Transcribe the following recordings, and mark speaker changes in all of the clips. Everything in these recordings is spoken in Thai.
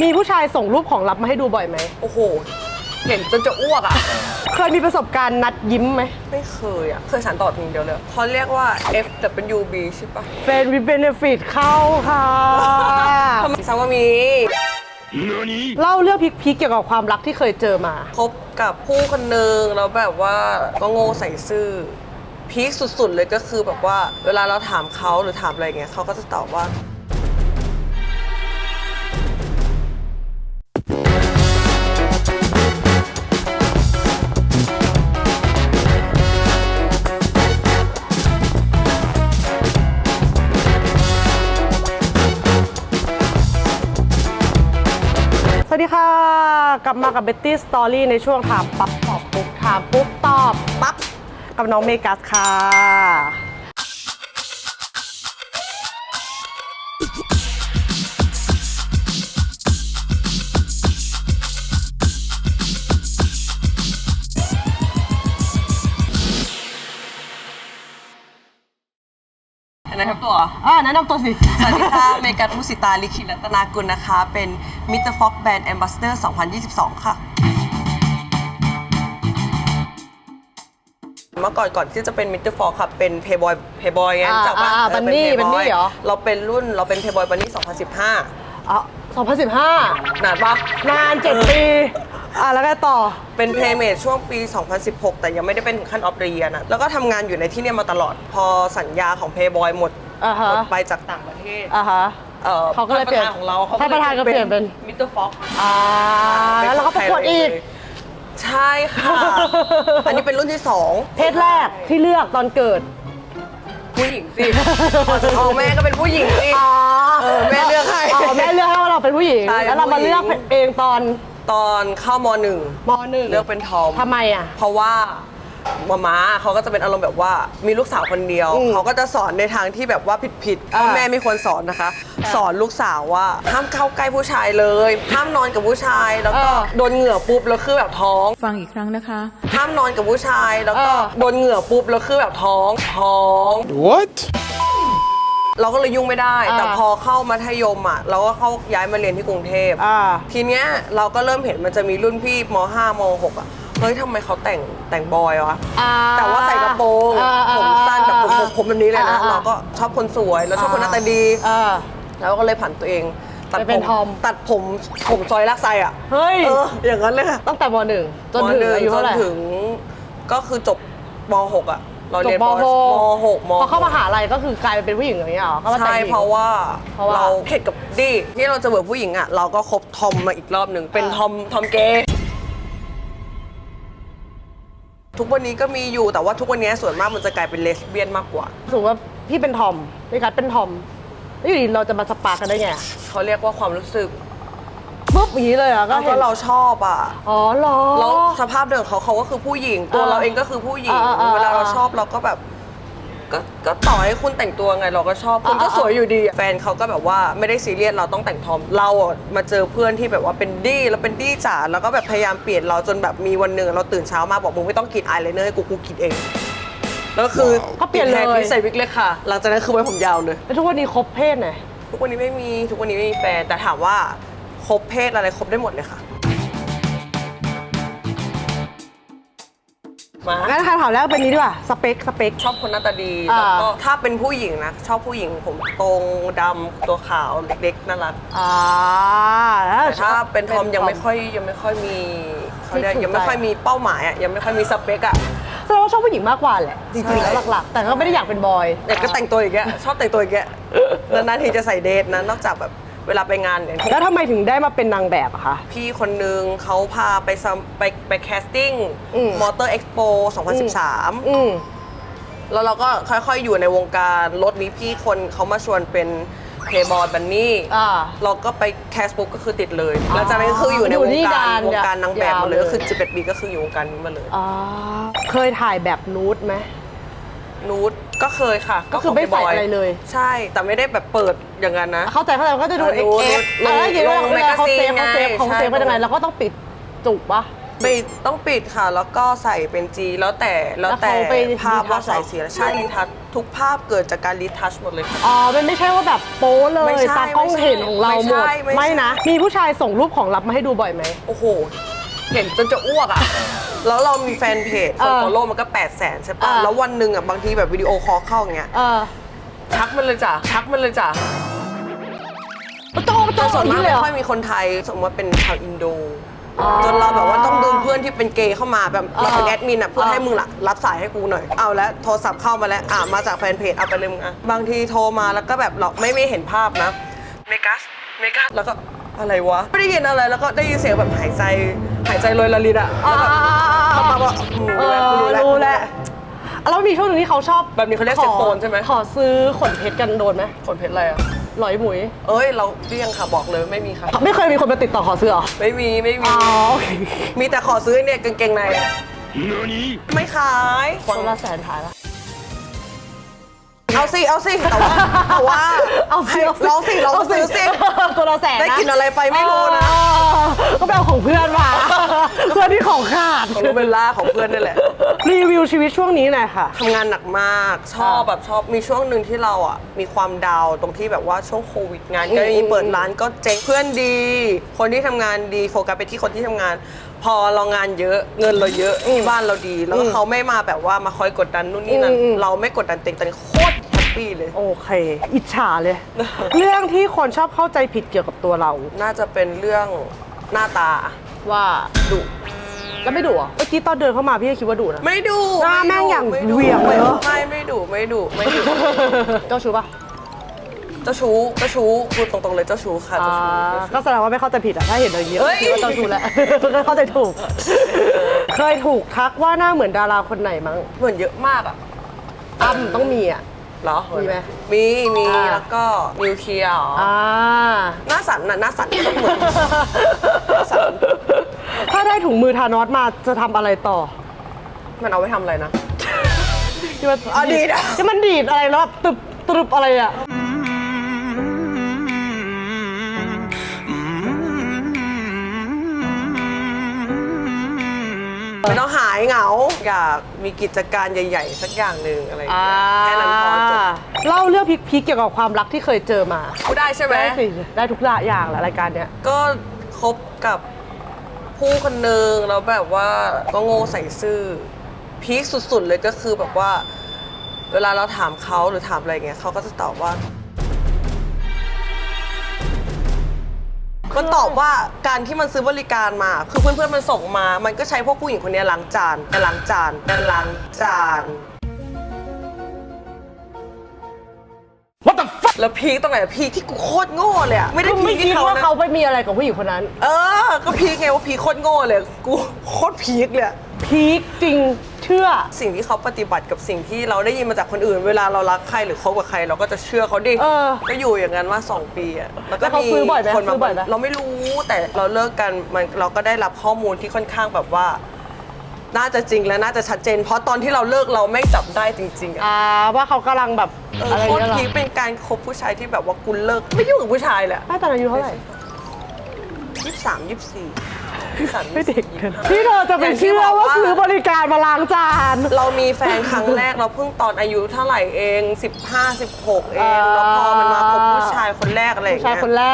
Speaker 1: มีผู้ชายส่งรูปของลับมาให้ดูบ่อยไหม
Speaker 2: โอ้โห เห็นจนจะอ้วกอะ
Speaker 1: เคยมีประสบการณ์นัดยิ้มไหม
Speaker 2: ไม่เคยอะ เคยสารต่อถึงเดียวเลยเขาเรียกว่า FWB ใช่ปะ
Speaker 1: เฟนวิเบเนฟิตเข้าค่ะ
Speaker 2: ทำไมซ้ำว่ามี
Speaker 1: เล่าเรื่องพีคๆเกี่ยวกับความรักที่เคยเจอมา
Speaker 2: คบกับผู้คนหนึ่งแล้วแบบว่าก็โง่ใส่ซื่อพีคสุดๆเลยก็คือแบบว่า เวลาเราถามเขาหรือถามอะไรเงี้ยเขาก็จะตอบว่า
Speaker 1: ลับมากับเบตตี้สตอรี่ในช่วงถามปั๊บตอบปุ๊บถามปุ๊บตอบปั๊บกับน้องเมกัสค่ะ
Speaker 2: อันนั้นครับตัว
Speaker 1: อ่าแนะนำตัวสิ
Speaker 2: สวัสดีค่ะ เมกัสมุสิตา ลิขิตรัตนากุลนะคะ เป็นมิสเตอร์ฟ็อกแบรนด์แอมบาสเดอร์ 2022 ค่ะ เมื่อก่อนก่อนที่จะเป็นมิสเตอร์ฟ็อกค่ะ เป็นเพย์บอยเพย์บอยไง
Speaker 1: อ่า
Speaker 2: จากว่า
Speaker 1: อ่า Bunny Bunny เหรอ
Speaker 2: เราเป็นรุ่นเราเป็นเพย์บอยบันนี่ 2015
Speaker 1: อ๋อ2015
Speaker 2: นานปะ
Speaker 1: นานเจ็ดปี อะแล้วไงต่อ
Speaker 2: เป็นเพย์เมดช่วงปี 2016 แต่ยังไม่ได้เป็นถึงขั้นออฟเรียนะแล้วก็ทำงานอยู่ในที่เนี่ยมาตลอด พอสัญญาของเพย์บอยหมด
Speaker 1: อ่าฮะ
Speaker 2: หมดไปจากต่างประเทศ
Speaker 1: อะฮะ
Speaker 2: อ่อ
Speaker 1: เขาก็เลยเปลี่ยน
Speaker 2: ท่ประธของเราเขา
Speaker 1: ท่านประธานก็เปลี่ยนเป็น
Speaker 2: มิสเตอร์ฟ็อก
Speaker 1: อ่าแล้วเราก็ประกวดอีก
Speaker 2: ใช่ค่ะ อันนี้เป็นรุ่นที่2
Speaker 1: เพศแรกที่เลือกตอนเกิด
Speaker 2: ผู้หญิงสิพอจะท้องแม่ก็เป็นผู้หญิงสิ เออแม่เลือกให้
Speaker 1: อ๋อแม่เลือกให้ว่าเราเป็นผู้หญิง
Speaker 2: ใช่
Speaker 1: แล้วเรามา
Speaker 2: ผู้หญิง
Speaker 1: เลือกเองตอน
Speaker 2: ตอนเข้ามหนึ่ง
Speaker 1: มหนึ่ง
Speaker 2: เลือกเป็นทอม
Speaker 1: ทำไมอะ
Speaker 2: เพราะว่ามาม้าเขาก็จะเป็นอารมณ์แบบว่ามีลูกสาวคนเดียว
Speaker 1: อืม
Speaker 2: เขาก็จะสอนในทางที่แบบว่าผิดๆ
Speaker 1: อ่า
Speaker 2: พ่อแม่ไม่ควรสอนนะคะ สอนลูกสาวว่าห้ามเข้าใกล้ผู้ชายเลย ห้ามนอนกับผู้ชายแล้วก็โดนเหงื่อปุ๊บแล้วคือแบบท้อง
Speaker 3: ฟังอีกครั้งนะคะ
Speaker 2: ห้ามนอนกับผู้ชายแล้วก็
Speaker 1: เออ
Speaker 2: โดนเหงื่อปุ๊บแล้วคือแบบท้องท้อง
Speaker 4: What?
Speaker 2: เราก็เลยยุ่งไม่ได้
Speaker 1: อ่า
Speaker 2: แต่พอเข้ามัธยมอะเราก็เข้าย้ายมาเรียนที่กรุงเทพ
Speaker 1: อ่า
Speaker 2: ทีเนี้ยเราก็เริ่มเห็นมันจะมีรุ่นพี่ม 5 ม 6 อะเฮ้ยทำไมเขาแต่งแต่งบอยวะ
Speaker 1: อ่
Speaker 2: แต่ว่าใส่กระโปรง
Speaker 1: อ่าอ่า
Speaker 2: ผมสั้นแบบผม
Speaker 1: อ่า
Speaker 2: ผมผมแบบนี้เลยนะ
Speaker 1: อ่า
Speaker 2: เราก็ชอบคนสวยแล้วชอบคนหน้าตาดี
Speaker 1: อ่า
Speaker 2: แล้วก็เลยผันตัวเองตัด
Speaker 1: ไปเป็
Speaker 2: ผ
Speaker 1: น
Speaker 2: ม
Speaker 1: ทอม
Speaker 2: ตัดผมผมซอยลักไซอะ
Speaker 1: เฮ้ย
Speaker 2: เอออย่างนั้นเลยค่ะ
Speaker 1: ตั้งแต่มหนึ่งจนถึง
Speaker 2: มห
Speaker 1: อายุ
Speaker 2: จ
Speaker 1: เท่านไหร่
Speaker 2: ถึงก็คือจบม 6 อะ เรา
Speaker 1: จบ
Speaker 2: เรียน
Speaker 1: ม
Speaker 2: ม
Speaker 1: หก
Speaker 2: ม6ม
Speaker 1: พอเข้ามหาลัยก็คือกลายเป็นผู้หญิงอย่างเงี้ยเหรอเข้ามาแต่ง
Speaker 2: ใช่
Speaker 1: หญิง
Speaker 2: เพราะว่า
Speaker 1: เพราะว่า
Speaker 2: เราเข็ดกับดีที่เราจะเบื่อผู้หญิงอะเราก็คบทอมมาอีกรอบหนึ่งเป็นทอมทอมเกย์ทุกวันนี้ก็มีอยู่แต่ว่าทุกวันนี้ส่วนมากมันจะกลายเป็นเลสเบี้ยนมากกว่า
Speaker 1: สมมติว่าพี่เป็นทอมพี่กัดเป็นทอมแล้วอยู่ดีเราจะมาสปาร์กกันได้ไงอะ
Speaker 2: เขาเรียกว่าความรู้สึก
Speaker 1: ปุ๊บอย่างนี้เลยเหรอะก็
Speaker 2: ก็
Speaker 1: เห็น
Speaker 2: เราชอบอะ
Speaker 1: อ๋อเหรอ
Speaker 2: แล้วสภาพเดิมเขาเขาก็คือผู้หญิง ตัว
Speaker 1: อ่า
Speaker 2: เราเองก็คือผู้หญิง
Speaker 1: อ่าอ่าอ่า
Speaker 2: เวลาเราชอบเราก็แบบ ก็ก็ต่อให้คุณแต่งตัวไงเราก็ชอบคุณก็
Speaker 1: อ่าอ่า
Speaker 2: สวยอยู่ดีอะแฟนเขาก็แบบว่าไม่ได้ซีเรียสเราต้องแต่งทอมเราอะมาเจอเพื่อนที่แบบว่าเป็นดี้แล้วเป็นดี้จ๋าแล้วก็แบบพยายามเปลี่ยนเราจนแบบมีวันหนึ่งเราตื่นเช้ามาบอกมึงไม่ต้องกรีดอายไลเนอร์ให้กูกูกรีดเองแล้วคือ
Speaker 1: ก็เปลี่ยนเลย
Speaker 2: ติดแฮร์พิษใส่วิกเลยค่ะ หลังจากนั้นคือไว้ผมยาวเลย
Speaker 1: แล้วทุกวันนี้คบเพศไหน
Speaker 2: ทุกวันนี้ไม่มีทุกวันนี้ไม่มีแฟนแต่ถามว่า คบเพศอะไรคบได้หมดเลยค่ะ มา
Speaker 1: งั้นคำถามแรกเป็นนี้ดีกว่าสเปคสเปค
Speaker 2: ชอบคนหน้าตาดี
Speaker 1: อ่า
Speaker 2: แล้วก็ถ้าเป็นผู้หญิงนะ ชอบผู้หญิงผมตรงดำตัวขาวเด็กๆน่ารัก
Speaker 1: อ่าแล้ว
Speaker 2: แต่ถ้าเป็นทอมยังไม่ค่อยยังไม่ค่อยมีเขาเรียก
Speaker 1: ที่ถูกใจ
Speaker 2: ยังไม่ค่อยมีเป้าหมายอะยังไม่ค่อยมีสเปกอะ
Speaker 1: แสดงว่าชอบผู้หญิงมากกว่าแหละจริงๆแล้วหลักๆ แต่ก็ไม่ได้อยากเป็นบอย
Speaker 2: อยากก็แต่งตัวอย่างเงี้ยชอบแต่งตัวอย่างเงี้ยนานๆทีจะใส่เดทนะนอกจากแบบ เวลาไปงานเนี่ย
Speaker 1: แล้วทำไมถึงได้มาเป็นนางแบบอะคะ
Speaker 2: พี่คนนึงเขาพาไปซัมไปไปแคสติ้ง
Speaker 1: อืม
Speaker 2: มอเตอร์เอ็กซ์โป2013
Speaker 1: อืม
Speaker 2: แล้วเราก็ค่อยๆอยู่ในวงการรถนี้พี่คนเขามาชวนเป็นเพย์บอยบันนี่
Speaker 1: อ่า
Speaker 2: เราก็ไปแคสปุ๊บก็คือติดเลยหลังจากนั้นก็คืออยู่ใน
Speaker 1: อยู่
Speaker 2: วง
Speaker 1: ที่
Speaker 2: การ
Speaker 1: การ
Speaker 2: วงการนางแบบมาเลย
Speaker 1: ยาวเลย
Speaker 2: ก็คือ11ปีก็คืออยู่วงการนี้มาเลย
Speaker 1: อ่าเคยถ่ายแบบนูดไหม
Speaker 2: นูดก็เคยค่ะ
Speaker 1: ก็คือไม่ใส่
Speaker 2: ขง
Speaker 1: อะไรเลย
Speaker 2: ใช่แต่ไม่ได้แบบเปิดอย่างนั้นนะ
Speaker 1: เข้าใจเข้าใจก็จะดู
Speaker 2: เอ
Speaker 1: เอ็
Speaker 2: อก
Speaker 1: เอฟ
Speaker 2: ลง
Speaker 1: อะไรอย่างเงี้ย
Speaker 2: ลง
Speaker 1: เวลาเขาเซฟ
Speaker 2: แมก
Speaker 1: เขา
Speaker 2: กาซีน
Speaker 1: เซฟเขา
Speaker 2: ไง
Speaker 1: เซฟ
Speaker 2: ใช่
Speaker 1: ว่ายังไงเราก็ต้องปิดจุกปะ
Speaker 2: ปิดต้องปิดค่ะ แล้วก็ใส่เป็นจีแล้วแต่แล้วแต่
Speaker 1: แล้วเขาไป
Speaker 2: ภาพว่า
Speaker 1: retouch
Speaker 2: ใส่
Speaker 1: เหรอ
Speaker 2: สีอะไรใช่รีทัชทุกภาพเกิดจากการรีทัชหมดเลยค่ะ
Speaker 1: อ๋อมันไม่ใช่ว่าแบบโป๊เล
Speaker 2: ไม่
Speaker 1: ย
Speaker 2: ใช่
Speaker 1: ตากล้อง
Speaker 2: ไม่ใช่
Speaker 1: เห็นของเรา
Speaker 2: ไม่
Speaker 1: หม
Speaker 2: ใช่
Speaker 1: ด
Speaker 2: ไม่ใช่
Speaker 1: ไม่นะ มีผู้ชายส่งรูปของลับมาให้ดูบ่อยไหม
Speaker 2: โอ้โห เห็นจนจะอ้วกอะ แล้วเรามีแฟนเพจคน
Speaker 1: เออ
Speaker 2: ฟอลโล่มันก็8 0 0แสนใช่ปะ
Speaker 1: เออ
Speaker 2: แล้ววันหนึ่งอะบางทีแบบวิดีโอคอลเข้าอย่างเงี้ย
Speaker 1: เออ
Speaker 2: ทักมันเลยจ้ะทักมันเลยจ้ะ
Speaker 1: ปะโจปะโจ
Speaker 2: แต่ส่วนมาก
Speaker 1: เลย
Speaker 2: ไม่
Speaker 1: เหรอ
Speaker 2: ค่อยมีคนไทย สมมติว่าเป็นชาวอินโด
Speaker 1: อ๋อ
Speaker 2: จนเราแบบว่าต้องดึงเพื่อนที่เป็นเกย์เข้ามาแบบเราเป็น
Speaker 1: เออ
Speaker 2: แอดมินอะเพื่อ
Speaker 1: เออ
Speaker 2: ให้มึงล่ะรับสายให้กูหน่อยเอาแล้วโทรศัพท์เข้ามาแล้วอะมาจากแฟนเพจเอาไปเลยมึงอะบางทีโทรมาแล้วก็แบบเราไม่ไม่เห็นภาพนะเมกัสเมกัสแล้วก็ อะไรวะ ไม่ได้ยินอะไรแล้วก็ได้ยินเสียงแบบหายใจหายใจลอยละลิดอะ
Speaker 1: อ่า
Speaker 2: แล้วแบบมาบอกอืม
Speaker 1: เออ
Speaker 2: รู้แล้ว
Speaker 1: รู้แล้วแล้วมีช่วงหนึงที่เขาชอบ
Speaker 2: แบบนี้เขาเรียกเซ็กโฟนใช่ไหม
Speaker 1: ขอซื้อขนเพชรกันโดนไหม
Speaker 2: ขนเพชรอะไรอะ
Speaker 1: หลอยหมุย
Speaker 2: เอ้ย เราเลี่ยงค่ะบอกเลยไม่มีค่ะ
Speaker 1: ไม่เคยมีคนมาติดต่อขอซื้อเหรอ
Speaker 2: ไม่มีไม่มี
Speaker 1: อ๋อโอเค
Speaker 2: มีแต่ขอซื้อเนี่ยกางเกงในไม่ขาย
Speaker 1: คนละแสนขายละ
Speaker 2: เอาสิ เอาสิ แต่ว่าแต่ว่า
Speaker 1: เอาสิ
Speaker 2: ให้ลองสิลองซื้อสิ
Speaker 1: ตัวละแสน
Speaker 2: ได้กินอะไรไปไม่รู้นะ
Speaker 1: เออก็ไปเอาของเพื่อนมา เพื่อนที่ของขาด
Speaker 2: ของโรเบลล่าของเพื่อนนี่แหละ
Speaker 1: รีวิวชีวิตช่วงนี้หน่อยค่ะ
Speaker 2: ทำงานหนักมากชอบ
Speaker 1: อ่า
Speaker 2: แบบชอบมีช่วงหนึ่งที่เราอะมีความดาวน์ตรงที่แบบว่าช่วงโควิดงานก็
Speaker 1: อืม
Speaker 2: มีเปิดร้านก็เจ๊งเพื่อนดี คนที่ทำงานดีโฟกัสไปที่คนที่ทำงาน พอเรางานเยอะเงินเราเยอะที่บ้านเราดี แล้วก็เขาไม่มาแบบว่ามาคอยกดดันนู่นนี่นั่น
Speaker 1: อืมอืม
Speaker 2: เราไม่กดดันเต็งตอนนี้โคตรแฮป ปี้เลย
Speaker 1: โอเค อิจฉาเลย เรื่องที่คนชอบเข้าใจผิดเกี่ยวกับตัวเรา
Speaker 2: น่าจะเป็นเรื่องหน้าตา
Speaker 1: ว่า
Speaker 2: ดุ
Speaker 1: แล้วไม่ดุเหรอเมื่อกี้ตอนเดินเข้ามาพี่ก็คิดว่าดุนะ
Speaker 2: ไม่ดุ
Speaker 1: หน้าแม่งอย่าง
Speaker 2: ไม่ดุ
Speaker 1: เหวี่ยงเลยเหรอ
Speaker 2: ไม่ไม่ดุไม่ดุไม่ดุ
Speaker 1: เจ้าชู้ปะ
Speaker 2: เจ้าชู้เจ้าชู้พูดตรงๆเลยเจ้าชู้ค่ะ
Speaker 1: อ่า
Speaker 2: เจ้าชู้เจ้าชู้
Speaker 1: ก็แสดงว่าไม่เข้าใจผิดอะถ้าเห็นอย่างนี้
Speaker 2: เฮ้ย
Speaker 1: คิดว่าเจ้าชู้แล้ว ก็เข้าใจถูก เคยถูกทักว่าหน้าเหมือนดาราคนไหนมั้ง
Speaker 2: เหมือนเยอะมากอะ
Speaker 1: อ้ำต้องมีอะ
Speaker 2: เหรอ
Speaker 1: มีไหม
Speaker 2: มีมี
Speaker 1: อ่า
Speaker 2: แล้วก็นิวเคลียร์เหรอ
Speaker 1: อ่า
Speaker 2: หน้าสันน่ะหน้าสันก็เหมือนหน้าสัน
Speaker 1: ถ้าได้ถุงมือทานอสมาจะทำอะไรต่อ
Speaker 2: มันเอาไว้ทำอะไรนะ
Speaker 1: ที่มัน
Speaker 2: อะดีดอะ
Speaker 1: ที่มันดีดอะไรแล้วแบบตึบตรึบอะไรอะ
Speaker 2: ไม่ต้องหายเหงา อยากมีกิจการใหญ่ ๆ สักอย่างหนึ่งอะไรอย่าง
Speaker 1: อ่า
Speaker 2: เงี้ยแค่นั้นพอจบ
Speaker 1: เล่าเรื่องพีคๆเกี่ยวกับความรักที่เคยเจอมา
Speaker 2: พูดได้ใช่ไหม
Speaker 1: ได้สิได้ทุกอย่างแหละรายการเนี้ย
Speaker 2: ก็คบกับผู้คนหนึ่งแล้วแบบว่าก็โง่ใส่ซื่อพีคสุดๆเลยก็คือแบบว่า เวลาเราถามเขาหรือถามอะไรเงี้ยเขาก็จะตอบว่า มันตอบว่าการที่มันซื้อบริการมา คือเพื่อนๆมันส่งมา มันก็ใช้พวกผู้หญิงคนนี้ล้างจานแต่ล้างจานแต่ล้างจาน
Speaker 3: What the fuck
Speaker 2: แล้วพีคตรงไหนพีคที่กูโคตรโง่เลยอะไม่ได้
Speaker 1: ก็
Speaker 2: พี
Speaker 1: ไม่
Speaker 2: ค
Speaker 1: คิด
Speaker 2: ที่เขา
Speaker 1: ว่า
Speaker 2: นะ
Speaker 1: เขาไปมีอะไรกับผู้หญิงคนนั้น
Speaker 2: เออ ก็พีคไงว่าพีคโคตรโง่เลย กูโคตรพีคเลยอะ
Speaker 1: พีคจริงเชื่อ
Speaker 2: สิ่งที่เขาปฏิบัติกับสิ่งที่เราได้ยินมาจากคนอื่น เวลาเรารักใครหรือคบกับใครเราก็จะเชื่อเขาดิ
Speaker 1: เออ
Speaker 2: ก็อยู่อย่างนั้นมาสองปีอะแล้วก็
Speaker 1: แล้วเขา
Speaker 2: มี
Speaker 1: ซื้อบ่อยไหม
Speaker 2: คน
Speaker 1: ซื้
Speaker 2: มา
Speaker 1: อบ่อยไหม
Speaker 2: เราไม่รู้แต่เราเลิกกันมันเราก็ได้รับข้อมูลที่ค่อนข้างแบบว่า น่าจะจริงและน่าจะชัดเจน เพราะตอนที่เราเลิกเราไม่จับได้จริงๆอะ
Speaker 1: อ่าว่าเขากำลังแบบ
Speaker 2: เออ
Speaker 1: อะไร
Speaker 2: โคตร
Speaker 1: เงี้ยเหรอ
Speaker 2: พีคเป็นการคบผู้ชายที่แบบว่ากูเลิก ไม่ยุ่งกับผู้ชายเลย
Speaker 1: ไม่ตอนอายุเท่าไหร่
Speaker 2: ยี่สิบสามยี่สิบสี่ยี่สิบสาม
Speaker 1: ไม่เด็กเกินพี่เธอจะไปเชื่อว่าซื้อบริการมาล้างจาน
Speaker 2: เรามีแฟนครั้งแรกเราเพิ่งตอนอายุเท่าไหร่เอง 15 16 เอง
Speaker 1: อ่า
Speaker 2: แล้วพอมันมาคบผู้ชายคนแรกอะไรอย่าง
Speaker 1: ผู้ชาย
Speaker 2: เงี้ย
Speaker 1: คนแร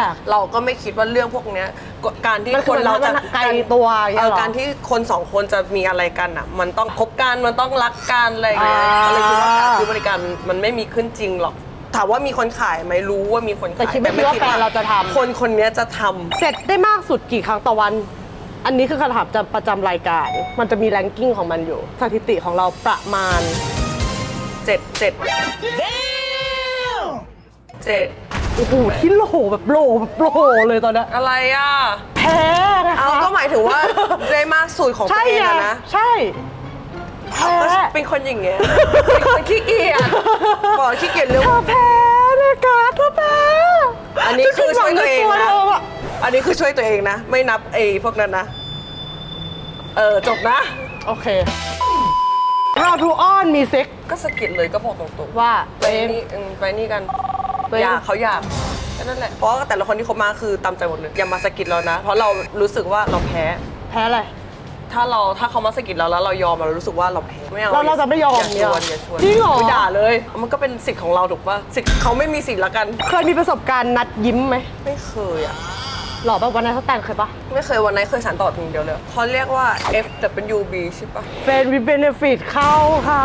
Speaker 1: ก
Speaker 2: เราก็ไม่คิดว่าเรื่องพวกเนี้ยก็การที่
Speaker 1: มัน
Speaker 2: คนเราจะ
Speaker 1: มันไกลตัวอย่างเงี้
Speaker 2: เอยอ
Speaker 1: เหรอ
Speaker 2: การที่คนสองคนจะมีอะไรกันอะ มันต้องคบกันมันต้องรักกันอะไรอย่างเงี้ย
Speaker 1: อ่า
Speaker 2: ก็เลยคิดว่าการซื้อบริการมันไม่มีขึ้นจริงหรอก ถามว่ามีคนขายไหมรู้ว่ามีคนขาย
Speaker 1: แต่คิดไม่คิดว่าแฟนเราจะทำ
Speaker 2: คนคนเนี้ยจะทำ
Speaker 1: เสร็จได้มากสุดกี่ครั้งต่อวัน อันนี้คือคำถามจะประจำรายการ มันจะมีแรงกิ้งของมันอยู่ สถิติของเราประมาณ
Speaker 2: เจ็ดเจ็ดเจ็ด
Speaker 1: โอ้โหที่โหลแบบโหลแบบโหลเลยตอนเนี้ย
Speaker 2: อะไรอะ
Speaker 1: แพ้นะคะ
Speaker 2: เอาก็หมายถึงว่าได้มากสุดของตั
Speaker 1: ใช่
Speaker 2: วเอง
Speaker 1: ไง
Speaker 2: อะนะ
Speaker 1: ใช่แพ้
Speaker 2: ก็ เป็นคนอย่างเงี้ยเป็นคนขี้เกียจบอกขี้เกียจเรื่อง
Speaker 1: เธอแพ้นะคะเธอแพ้
Speaker 2: อันนี้คือช่วยตัวเอง
Speaker 1: ฉั
Speaker 2: นะ
Speaker 1: คิดหวัใตัวธอ
Speaker 2: อันนี้คือช่วยตัวเองนะ ไม่นับไอ้พวกนั้นนะ เออจบนะ
Speaker 1: โอเค How to on มีเซ็ก
Speaker 2: ก็สะกิดเลยก็บอกตรงๆ
Speaker 1: ว่า
Speaker 2: ไป
Speaker 1: ตัวเอง
Speaker 2: นี่อืมไปนี่กัน
Speaker 1: ตัวเอง
Speaker 2: อยากเขาอยากแค่นั้นแหละเพราะว่าแต่ละคนที่คบมาคือตามใจหมดเลยอย่ามาสะกิดเรานะ เพราะเรารู้สึกว่าเราแพ้
Speaker 1: แพ้อะไร
Speaker 2: ถ้าเราถ้าเขามาสะกิดเราแล้วเรายอมเรารู้สึกว่าเราแพ้ไม่เอา
Speaker 1: เราเราจะไม่ยอม
Speaker 2: อย่าชวน
Speaker 1: เนี่ย
Speaker 2: อย่าชวน
Speaker 1: จริงเหรอ
Speaker 2: ไม่ด่าเลย มันก็เป็นสิทธิ์ของเราถูกป่ะสิทธิ์เขาไม่มีสิทธิ์ละกัน
Speaker 1: เคยมีประสบการณ์นัดยิ้มไหม
Speaker 2: ไม่เคยอะ
Speaker 1: หล่อป่ะวันนั้นเขาแต่งเคยปะ
Speaker 2: ไม่เคยวันไหนเคยสารต่อถึงเดียวเลยเขาเรียกว่า FWB ใช่ปะ
Speaker 1: เฟนวิเบเนฟิตเข้าค่ะ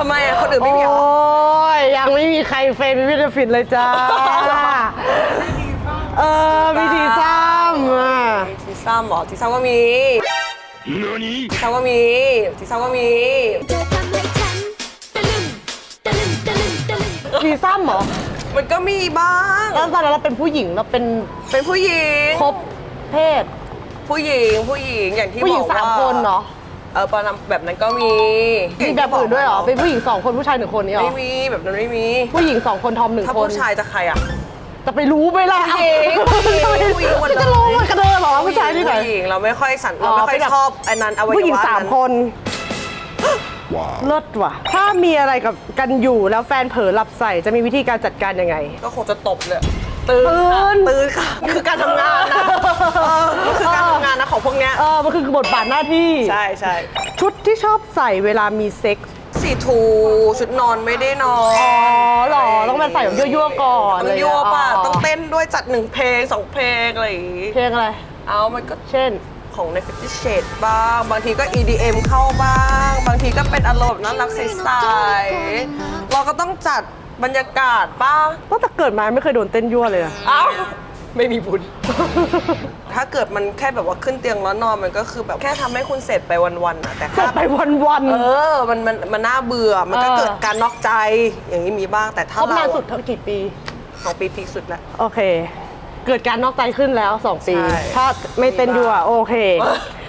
Speaker 2: ทำไมอะคนอื่นไม่มีเหรอ
Speaker 1: โอ้ยยังไม่มีใครเฟนวิเบเนฟิตเลยจ้าเออมีทีซ้ำอะ
Speaker 2: ทีซ้ำเหรอทีซ้ำก็มี ทีซ้ำก็มีทีซ้ำก็มี
Speaker 4: เธอทำให้ฉันตะลึงตะลึงตะลึงตะลึง
Speaker 1: ทีซ้ำเหรอ
Speaker 2: มันก็มีบ้าง
Speaker 1: แล้วตอนนั้นเราเป็นผู้หญิงเราเป็น
Speaker 2: เป็นผู้หญิง
Speaker 1: ครบเพศ
Speaker 2: ผู้หญิงผู้หญิงอย่างที่
Speaker 1: ผู้หญิง
Speaker 2: บอก
Speaker 1: สาม
Speaker 2: ว่า
Speaker 1: คนเนาะ
Speaker 2: เออประมาณแบบนั้นก็มี
Speaker 1: มีแบบอื่นด้วยเหรอเป็นผู้หญิงสองคนผู้ชายหนึ่งคนนี่เหร
Speaker 2: ไม่
Speaker 1: อ
Speaker 2: มีแบบนั้นไม่มี
Speaker 1: ผู้หญิงสองคนทอมหนึ่ง
Speaker 2: ถ้า
Speaker 1: คน
Speaker 2: ผู้ชายจะใครอะ
Speaker 1: จะไปรู้ไหมล่ะ
Speaker 2: ผู้หญิงผู้หญิงหมดเลย
Speaker 1: จะรู้มันกระเดินเหรอผู้ชายที่ไหน
Speaker 2: ผู้หญิงเราไม่ค่อยสัน
Speaker 1: อ๋อ
Speaker 2: เราไม่ค่อย
Speaker 1: เป็นแบบ
Speaker 2: ชอบอันนั้นอวัยวะ
Speaker 1: ผู้หญิงสาม
Speaker 2: นั้น
Speaker 1: คนเลิศว่ะ ถ้ามีอะไรกับกันอยู่แล้วแฟนเผลอหลับใส่จะมีวิธีการจัดการยังไง
Speaker 2: ก็คงจะตบเลยตื่นค่ะ
Speaker 1: ตื่น
Speaker 2: ตื่นค่ะ คือการทำงานนะเออมันคือการทำงานนะของพวกเนี้ย
Speaker 1: เออมันคือบทบาทหน้าที่
Speaker 2: ใช่ใช่
Speaker 1: ชุดที่ชอบใส่เวลามีเซ็กส์
Speaker 2: สีทูชุดนอนไม่ได้นอน
Speaker 1: อ๋อเหรอต้องมาใส่แบบยั่วๆก่อน
Speaker 2: ต้องยั่วป่ะ
Speaker 1: เลย
Speaker 2: ต้องเต้นด้วยจัดหนึ่งเพลงสองเพลงอะไรอย่างงี้
Speaker 1: เพลงอะไร
Speaker 2: เอามันก็
Speaker 1: เช่น
Speaker 2: ของใน Fifty Shade บ้าง บางทีก็ EDM เข้าบ้าง บางทีก็เป็นอารมณ์น่ารักใสๆเราก็ต้องจัดบรรยากาศป้า
Speaker 1: ตั้งแต่เกิดมาไม่เคยโดนเต้นยั่วเลยอะ
Speaker 2: เอ้า ไม่มีบุญ ถ้าเกิดมันแค่แบบว่าขึ้นเตียงแล้วนอนมันก็คือแบบแค่ทำให้คุณเสร็จไปวันๆอะแต่
Speaker 1: เสร็
Speaker 2: ถ้า
Speaker 1: จไปวัน
Speaker 2: เออ มันมันมันน่าเบื่อ มันก็
Speaker 1: เออ
Speaker 2: เกิดการนอกใจอย่างนี้มีบ้างแต่
Speaker 1: ๆ
Speaker 2: ถ้า
Speaker 1: คบ
Speaker 2: เรา
Speaker 1: นานสุดเท่ากี่ปี
Speaker 2: สองปีพีคสุดแล้ว
Speaker 1: โอเค เกิดการนอกใจขึ้นแล้ว 2 ปี
Speaker 2: ใช่
Speaker 1: ถ้าไม่เต้นยั่วโอเค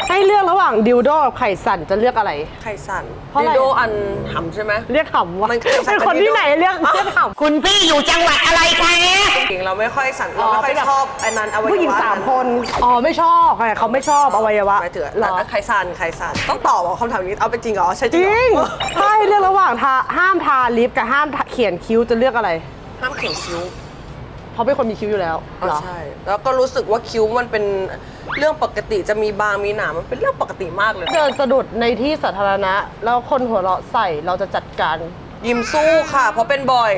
Speaker 1: ให้เลือกระหว่างดิวโดกับไข่สั่นจะเลือกอะไร
Speaker 2: ไข่สั่น
Speaker 1: เพราะอะไร
Speaker 2: ดิโดอันหำใช่ไหม
Speaker 1: เรียกขำวะ
Speaker 2: มันคือสัตว์
Speaker 1: เป็นคนที่ไหนเรียกเรียกขำ
Speaker 5: คุณพี่อยู่จังหวัดอะไรคะ
Speaker 2: จริงๆเราไม่ค่อยสั่นเรา
Speaker 1: อ๋อ
Speaker 2: ไม่ค่อย
Speaker 1: เป็นแบบ
Speaker 2: ชอบอันนั้นอวัยวะ
Speaker 1: ผู้หญิงสาม
Speaker 2: นั้น
Speaker 1: คน อ๋อไม่ชอบไงเขาไม่ชอบอวัยวะ
Speaker 2: หมายถึง
Speaker 1: เหรอ
Speaker 2: ใครสั่นใครสั่นต้องตอบว่าคำถามนี้เอาเป็นจริงเหรอใช่จ
Speaker 1: จ
Speaker 2: ริง
Speaker 1: ริง
Speaker 2: เหรอ
Speaker 1: ถ้าให้เลือกระหว่างทาห้ามทาลิปกับห้ามเขียนคิ้วจะเลือกอะไร
Speaker 2: ห้ามเขียนคิ้ว
Speaker 1: เพราะเป็นคนมีคิ้วอยู่แล้ว
Speaker 2: อ๋อ
Speaker 1: เหรอ
Speaker 2: ใช่ แล้วก็รู้สึกว่าคิ้วมันเป็นเรื่องปกติจะมีบางมีหนามันเป็นเรื่องปกติมากเลย
Speaker 1: เดินสะดุดในที่สาธารณะ แล้วคนหัวเราะใส่เราจะจัดการ
Speaker 2: ยิ้มสู้ค่ะ เพราะเป็นบ่อย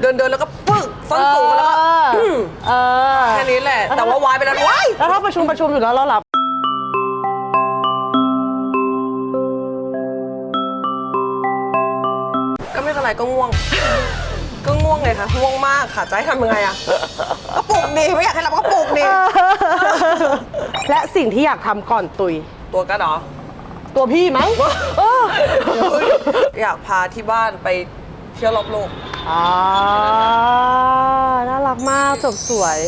Speaker 2: เดินเดินๆแล้วก็ปึ๊กส้นสูงแล้วก็
Speaker 1: เออ
Speaker 2: อืม
Speaker 1: เออ
Speaker 2: แค่นี้แหละ แต่ว่าวายไปแล้วว้าย
Speaker 1: แล้วถ้าประชุมประชุมอยู่แล้วเราหลับ
Speaker 2: ก็ไม่เป็นไรก็ง่วงก็ง่ วงเลยค่ะง่วงมากค่ะจะให้ทำยังไงอะก็ปลุกดีไม่อยากให้หลับก็ปลุกดี
Speaker 1: และสิ่งที่อยากทำก่อนตุย
Speaker 2: ตัวก็เหรอ
Speaker 1: ตัวพี่มั้งเออ
Speaker 2: อยากพาที่บ้านไปเที่ยวรอบโลก
Speaker 1: อ่าน่ารักมากจบสวย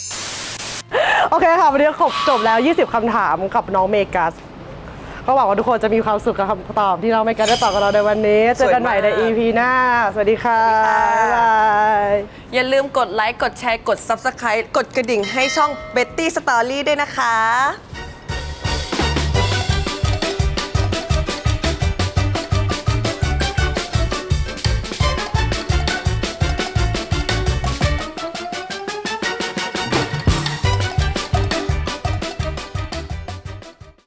Speaker 1: โอเคค่ะ วันนี้ครบจบแล้ว 20คำถามกับน้องเมกัส ก็หวังว่าทุกคนจะมีความสุขกับคำตอบที่น้องเมกัสได้ตอบกับเราในวันนี้ เจอกันใหม่ใน EP หน้าสวัสดีค่ะ
Speaker 2: สวัสดีค่ะ
Speaker 1: บ๊ายบาย
Speaker 2: อย่าลืมกดไลค์ กดแชร์ กด Subscribe กดกระดิ่งให้ช่อง Betty Story ด้วยนะคะ